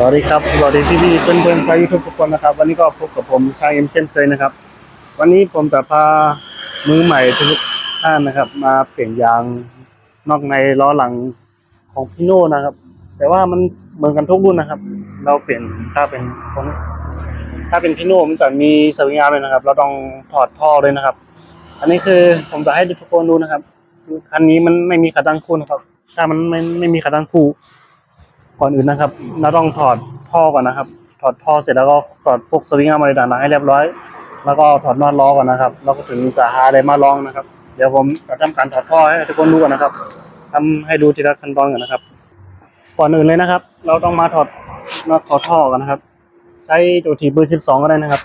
สวัสดีครับสวัสดีพี่พี่เพื่อนเพื่อนๆชาวยูทูบทุกคนนะครับ วันนี้ก็พบกับผมชายเอ็มเช่นเคยนะครับ วันนี้ผมจะพามือใหม่ทุกท่านนะครับ มาเปลี่ยนยางนอกในล้อหลังของพี่โน่นะครับ แต่ว่ามันเหมือนกันทุกรุ่นนะครับ เราเปลี่ยนถ้าเป็นของถ้าเป็นพี่โน่มันจะมีสวิงอาร์มเลยนะครับ เราต้องถอดท่อเลยนะครับ อันนี้คือผมจะให้ทุกคนดูนะครับคันนี้มันไม่มีขาตั้งคู่นะครับ ถ้ามันไม่ไม่มีขาตั้งคู่ ก่อนอื่นนะครับ เราต้องถอดท่อก่อนนะครับ ถอดท่อเสร็จแล้วก็ถอดพวกสวิงอามอะไรต่างๆให้เรียบร้อย แล้วก็ถอดน็อตล้อก่อนนะครับ แล้วก็ถึงจะหาอะไรมาลองนะครับ เดี๋ยวผมจะทำการถอดท่อให้ทุกคนดูก่อนนะครับทำให้ดูทีละขั้นตอนก่อนนะครับ ก่อนอื่นเลยนะครับ เราต้องมาถอดมาถอดท่อกันนะครับ ใช้ตัวทีเบอร์สิบสองก็ได้นะครับ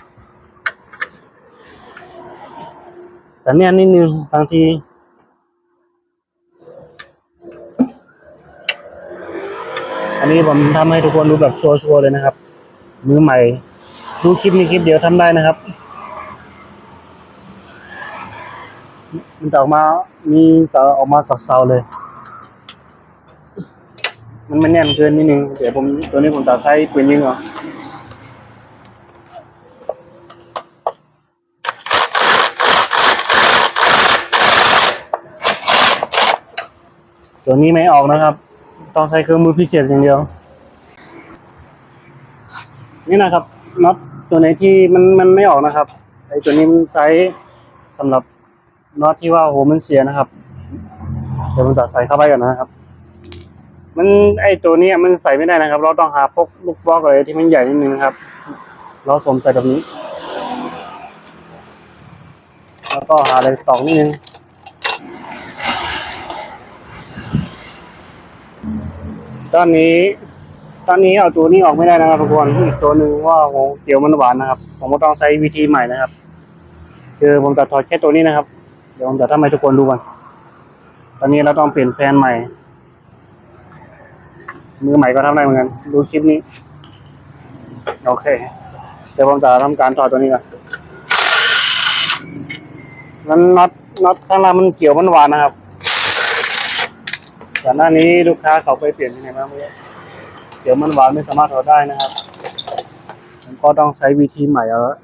แต่เนี่ยนิดนึงบางที อันนี้ผมทำให้ทุกคนดูแบบชัวร์ๆเลยนะครับ มือใหม่ ดูคลิปนี้คลิปเดียวทำได้นะครับ มันจะออกมา มีจะออกมากับเซาเลย มันไม่แน่นเกินนิดนึง เดี๋ยวผมตัวนี้ผมจะใช้ปืนยิงเหรอตัวนี้ไม่ออกนะครับ ต้องใช้เครื่องมือพิเศษอย่างเดียว นี่นะครับน็อตตัวไหนที่มันมันไม่ออกนะครับไอ้ตัวนี้มันใช้สำหรับน็อตที่ว่าโหมันเสียนะครับเดี๋ยวผมจะใส่เข้าไปก่อนนะครับ มันไอ้ตัวนี้มันใส่ไม่ได้นะครับ เราต้องหาพกลูกบล็อกอะไรที่มันใหญ่นิดนึงนะครับ เราสวมใส่แบบนี้ แล้วก็หาอะไรตอกนิดนึง ตอนนี้ ตอนนี้เอาตัวนี้ออกไม่ได้นะครับทุกคนอีกตัวหนึ่งว่าโหเกี่ยวมันหวานนะครับ ผมก็ต้องใช้วิธีใหม่นะครับ คือผมจะถอดแค่ตัวนี้นะครับ เดี๋ยวผมจะทำให้ทุกคนดูกัน ตอนนี้เราต้องเปลี่ยนแฟนใหม่ มือใหม่ก็ทำได้เหมือนกัน ดูคลิปนี้ โอเค เดี๋ยวผมจะทำการถอดตัวนี้ก่อนนั้นน็อตน็อตข้างล่างมันเกี่ยวมันหวานนะครับ ก่อนหน้านี้ลูกค้าเขาไปเปลี่ยนที่ไหนมาไม่รู้เดี๋ยวมันหวานไม่สามารถถอดได้นะครับผมก็ต้องใช้วิธีใหม่เอาละ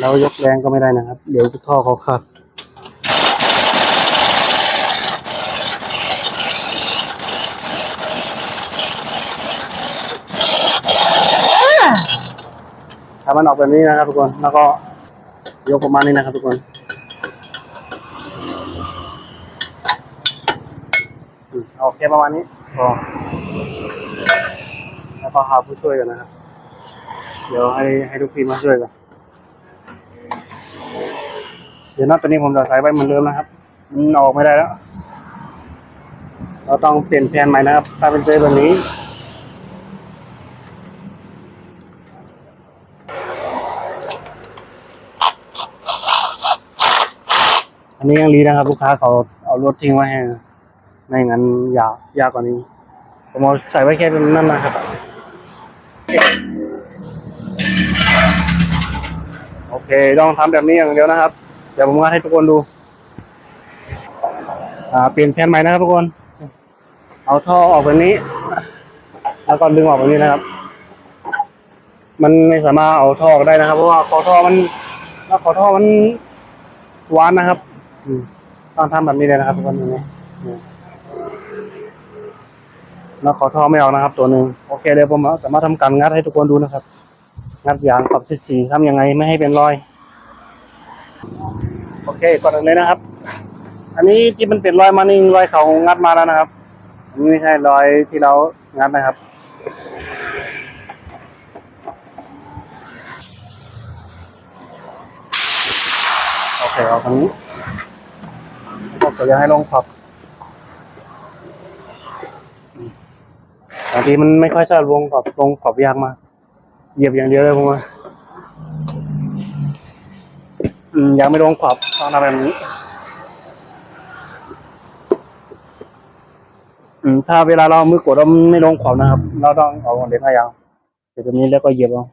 เรายกแรงก็ไม่ได้นะครับ เดี๋ยวท่อเขาขาด ถ้ามันออกแบบนี้นะครับทุกคน แล้วก็ยกประมาณนี้นะครับทุกคนอืมโอเคประมาณนี้พอแล้วก็หาผู้ช่วยกันนะครับ เดี๋ยวให้ให้ทุกทีมมาช่วยกัน เดี๋ยวนอตตัวนี้ผมจะใส่ไว้เหมือนเดิมนะครับ มันออกไม่ได้แล้ว เราต้องเปลี่ยนแผนใหม่นะครับ ถ้าเป็นเจแบบนี้ นี้ยังดีนะครับ ลูกค้าเขาเอารถทิ้งไว้ให้ไม่งั้นยาวยากกว่านี้ ผมเอาใส่ไว้แค่นั้นนะครับโอเคต้องทำแบบนี้อย่างเดียวนะครับ เดี๋ยวผมวาดให้ทุกคนดู อ่าเปลี่ยนแผนใหม่นะครับทุกคน เอาท่อออกแบบนี้ แล้วก็ดึงออกแบบนี้นะครับ มันไม่สามารถเอาท่อออกได้นะครับ เพราะว่าคอท่อมันแล้วคอท่อมันวานนะครับ ต้องทำแบบนี้เลยนะครับทุกคนอย่างนี้นี่แล้วขอท่อไม่ออกนะครับ ตัวหนึ่งโอเคเดี๋ยวผมจะมาทำการงัดให้ทุกคนดูนะครับ งัดยางปรับสิบสี่ทำยังไงไม่ให้เป็นรอย โอเคก่อนอื่นเลยนะครับ อันนี้ที่มันเป็นรอยมานี่รอยเขางัดมาแล้วนะครับอันนี้ไม่ใช่รอยที่เรางัดนะครับโอเคเอาตรงนี้ แล้วก็จะให้ลงขอบบางทีมันไม่ค่อยชอบลงขอบลงขอบยากมากเหยียบอย่างเดียวเลยผมว่าอืมยังไม่ลงขอบต้องทำแบบนี้อืมถ้าเวลาเรามือกดเราไม่ลงขอบนะครับ เราต้องเอาเหล็กพายางร็จตรงนี้แล้วก็เหยียบเอา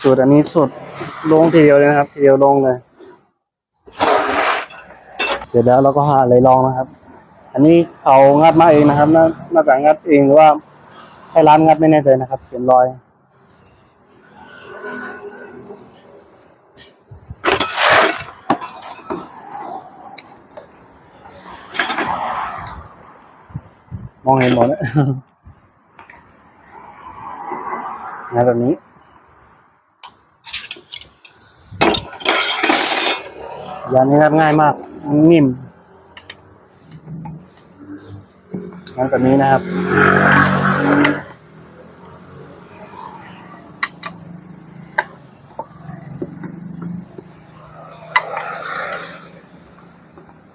สูตรอันนี้สูตรลงทีเดียวเลยนะครับ ทีเดียวลงเลย เสร็จแล้วเราก็หาอะไรลองนะครับ อันนี้เขางัดมาเองนะครับน่าน่าจะงัดเองหรือว่าให้ร้านงัดไม่แน่ใจนะครับเห็นรอยมองเห็นหมดเลยงานแบบนี้ อย่างนี้ครับง่ายมากนิ่มงานแบบนี้นะครับ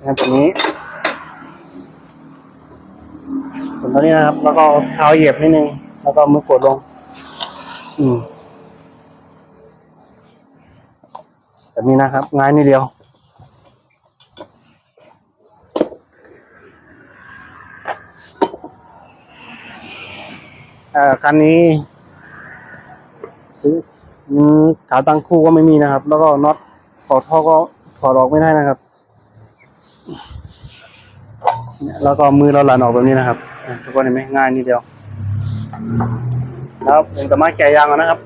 งานแบบนี้ส่วนตัวนี้นะครับ แล้วก็เอาเท้าเหยียบนิดนึง แล้วก็มือกดลง อืมแบบนี้นะครับ ง่ายนิดเดียว เอ่อ คันนี้ซื้อขาตั้งคู่ก็ไม่มีนะครับ แล้วก็น็อตขอท่อก็ถอดออกไม่ได้นะครับ แล้วก็มือเราหลันออกแบบนี้นะครับทุกคนเห็นไหมง่ายนิดเดียวแล้วผมจะมาแกะยางนนะครับ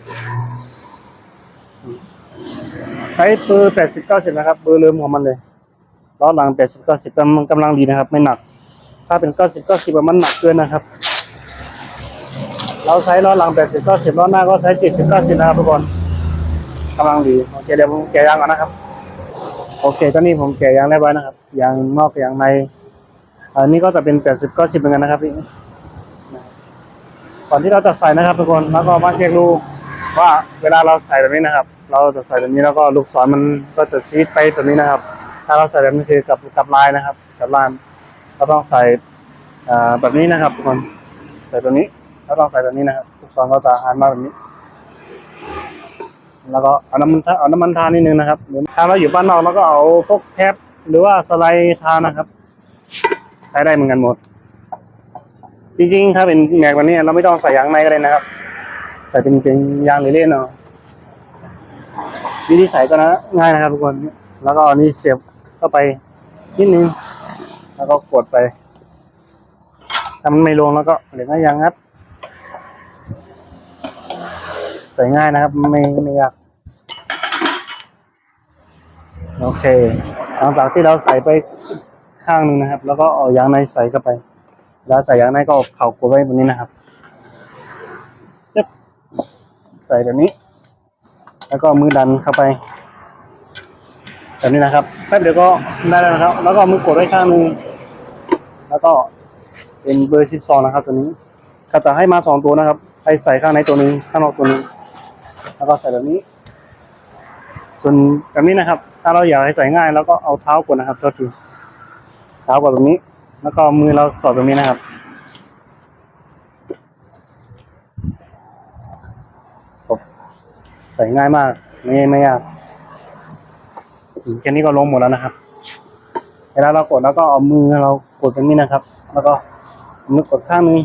ใช้เบอร์แปดสิบเก้าสิบนะครับเบอร์เริ่มของมันเลยล้อหลังแปดสิบเก้าสิบมันกำลังดีนะครับ ไม่หนัก ถ้าเป็นเก้าสิบเก้าสิบมันหนักเกินนะครับ เราใช้ล้อหลังแปดสิบเก้าสิบล้อหน้าก็ใช้เจ็ดสิบเก้าสิบนะครับทุกคนกำลังดีโอเคเดี๋ยวผมแกะยางก่อนนะครับ โอเคตอนนี้ผมแกะยางเรียบร้นะครับยางนอกยางในอันนี้ก็จะเป็นแปดสิบเก้าสิบเหมือนกันนะครับพี่ก่อนที่เราจะใส่นะครับทุกคนแล้วก็มาเช็คดูว่าเวลาเราใส่แบบนี้นะครับ เราจะใส่แบบนี้แล้วก็ลูกศรมันก็จะชี้ไปแบบนี้นะครับ ถ้าเราใส่แบบนี้คือกับกับลายนะครับ กับลายเราต้องใส่แบบนี้นะครับทุกคนใส่แบบนี้ เราต้องใส่แบบนี้นะครับลูกศรก็จะหันมาแบบนี้ แล้วก็เอาน้ำมันทาเอาน้ำมันทานิดนึงนะครับหรือถ้าเราอยู่บ้านนอกเราก็เอาพวกแคปหรือว่าสไลด์ทานะครับ ใช้ได้เหมือนกันหมด จริงๆ ถ้าเป็นแม็กแบบนี้เราไม่ต้องใส่ยางในก็ได้นะครับ ใส่เป็นเป็นยางเล่นๆเนาะวิธีใส่ก็นะง่ายนะครับทุกคน แล้วก็นี่เสียบเข้าไปนิดนึง แล้วก็กดไปถ้ามันไม่ลงแล้วก็เหลือแค่ยางงัด ใส่ง่ายนะครับ ไม่ไม่ยาก โอเค หลังจากที่เราใส่ไปข้างหนึ่งนะครับ แล้วก็เอายางในใส่เข้าไป แล้วใส่ยางในก็เข่ากดไว้แบบนี้นะครับใส่แบบนี้ แล้วก็มือดันเข้าไปแบบนี้นะครับแป๊บเดียวก็ได้แล้วนะครับ แล้วก็มือกดไว้ข้างนึงแล้วก็เป็นเบอร์สิบสองนะครับ ตัวนี้ก็จะให้มาสองตัวนะครับ ให้ใส่ข้างในตัวนึงข้างนอกตัวนึง แล้วก็ใส่แบบนี้ ส่วนแบบนี้นะครับ ถ้าเราอยากให้ใส่ง่ายแล้วก็เอาเท้ากดนะครับก็คือเท้ากดตรงนี้ แล้วก็มือเราสอดตรงนี้นะครับ ใส่ง่ายมากไม่ไม่ยากแค่นี้ก็ลงหมดแล้วนะครับเวลาเรากดแล้วก็เอามือเรากดตรงนี้นะครับ แล้วก็มือกดข้างนึง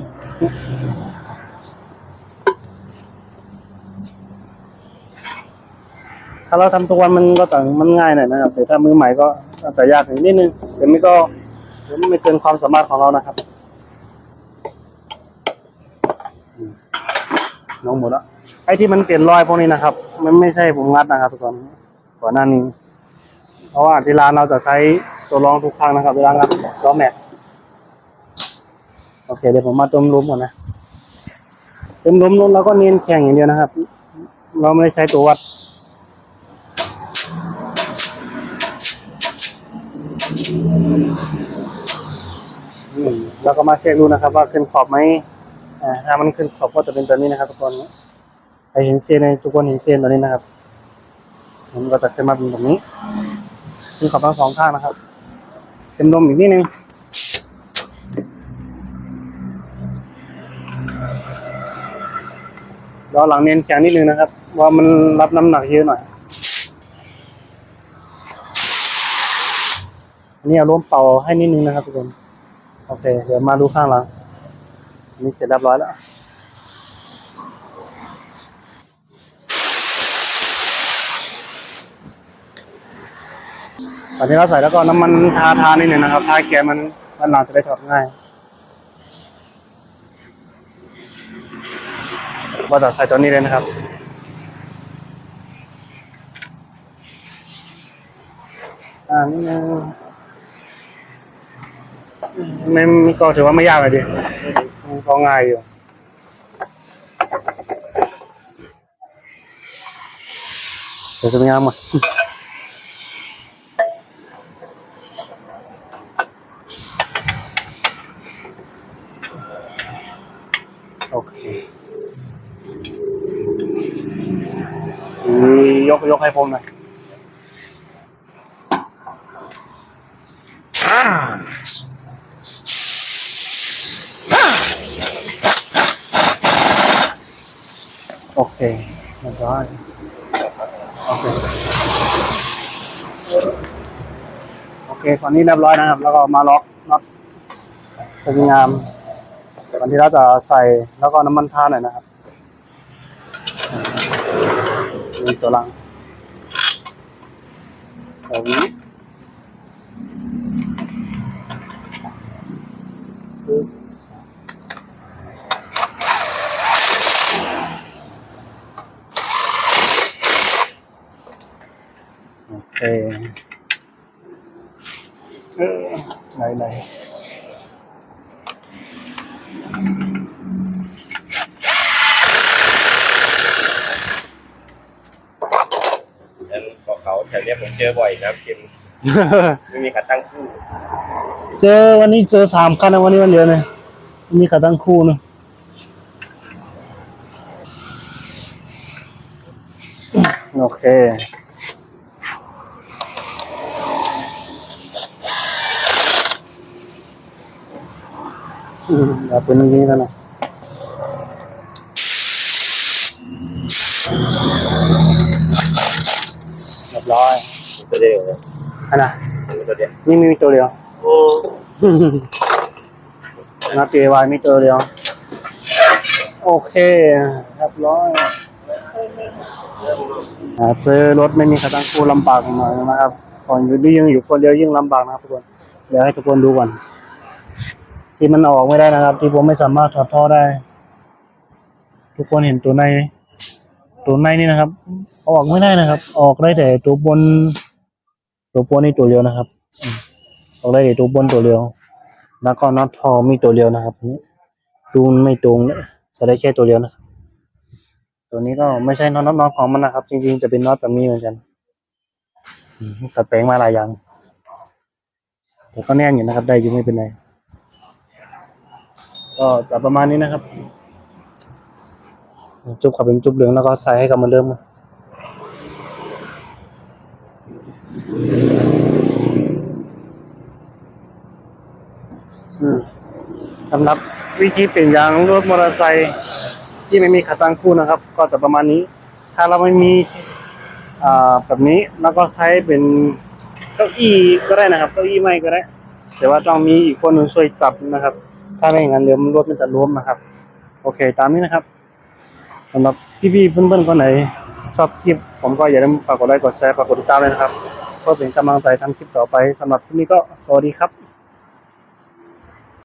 ถ้าเราทำทุกวันมันก็ต่างมันง่ายหน่อยนะครับแต่ถ้ามือใหม่ก็อาจจะยากนิดนึงแต่ไม่ก็ไม่เกินความสามารถของเรานะครับอืมน้องหมดแล้วไอ้ที่มันเปลี่ยนรอยพวกนี้นะครับ มันไม่ใช่ผมงัดนะครับทุกคนก่อนหน้านี้ เพราะว่าที่ร้านเราจะใช้ตัวรองทุกครั้งนะครับเวลางัดล้อแม็กโอเคเดี๋ยวผมมาต้มล้มก่อนนะต้มล้มล้มแล้วก็เน้นแข่งอย่างเดียวนะครับ เราไม่ได้ใช้ตัววัด แล้วก็มาเช็คดูนะครับ ว่าขึ้นขอบไหมอ่าถ้ามันขึ้นขอบก็จะเป็นตัวนี้นะครับ ทุกคนใครเห็นเส้นในทุกคนเห็นเส้นตัวนี้นะครับมันก็จะขึ้นมาเป็นแบบนี้ขึ้นขอบทั้งสองข้างนะครับเต็มลมอีกนิดนึงล้อหลังเน้นแข็งนิดนึงนะครับ ว่ามันรับน้ำหนักเยอะหน่อยอันนี้เอาลมเป่าให้นิดนึงนะครับทุกคน โอเค เดี๋ยวมาดูข้างหลัง นี่เสร็จเรียบร้อยแล้ว ตอนนี้เราใส่แล้วก็น้ำมันทาทานิดหนึ่งนะครับ ทาแกมันมันหนาจะได้ถอดง่ายว่าจะใส่ตัวนี้เลยนะครับอ่านี่ ไม่ก็ถือว่าไม่ยากเลยดิก็ง่ายอยู่เดี๋ยวจะไม่ยากมาโอเคยกยกให้ผมหน่อย โอเค ได้โอเคโอเคตอนนี้เรียบร้อยนะครับ แล้วก็มาล็อกน็อตสวยงามตอนที่เราจะใส่แล้วก็น้ำมันทาหน่อยนะครับมีตัวลังแบบนี้โอเคเออไหนไหน นั้นของเขา แถวเนี้ยผมเจอบ่อยนะเกมไม่มีขาตั้งคู่ เจอวันนี้เจอสามคันนะวันนี้วันเดียวเนี่ยมีขาตั้งคู่เนอะโอเคอืมแบบเป็นอย่างนี้แล้วนะ ตัวเดียวเลยอันน่ะตัวเดียวนี่มีตัวเดียวโอ้นับ DIY มีตัวเดียว โอเคเรียบร้อยอ่าเจอรถไม่มีขาตั้งคู่ลำบากหน่อยนะครับก่อนอยู่ดียังอยู่คนเดียวยิ่งลำบากนะครับทุกคนเดี๋ยวให้ทุกคนดูก่อนที่มันเอาออกไม่ได้นะครับ ที่ผมไม่สามารถถอดท่อได้ ทุกคนเห็นตัวในไหมตัวในนี่นะครับเอาออกไม่ได้นะครับ ออกได้แต่ตัวบน ตัวบนนี่ตัวเดียวนะครับอืมอกได้แต่ตัวบนตัวเดียว แล้วก็น็อตทอมีตัวเดียวนะครับนี่ดูไม่ตรงเนี่ยใส่ได้แค่ตัวเดียวนะครับตัวนี้ก็ไม่ใช่น็อตน็อตของมันนะครับ จริงๆจะเป็นน็อตแบบนี้เหมือนกันตัดแปลงมาหลายอย่างแต่ก็แน่นอยู่นะครับ ได้อยู่ไม่เป็นไรก็จะประมาณนี้นะครับ จุบขับเป็นจุบเหลืองแล้วก็ใส่ให้กับมันเดิมนะอืมสำหรับวิธีเปลี่ยนยางรถมอเตอร์ไซค์ที่ไม่มีขาตั้งคู่นะครับ ก็จะประมาณนี้ ถ้าเราไม่มีอ่าแบบนี้แล้วก็ใช้เป็นเก้าอี้ก็ได้นะครับเก้าอี้ไม่ก็ได้ แต่ว่าต้องมีอีกคนหนึ่งช่วยจับนะครับ ถ้าไม่อย่างนั้นเดี๋ยวรถมันจะล้มนะครับ โอเค ตามนี้นะครับสำหรับพี่ๆเพื่อนๆคนไหนชอบคลิปผมก็อย่าลืมฝากกดไลค์กดแชร์ฝากกดติดตามเลยนะครับเพื่อเป็นกำลังใจทำคลิปต่อไปสำหรับคลิปนี้ก็สวัสดีครับ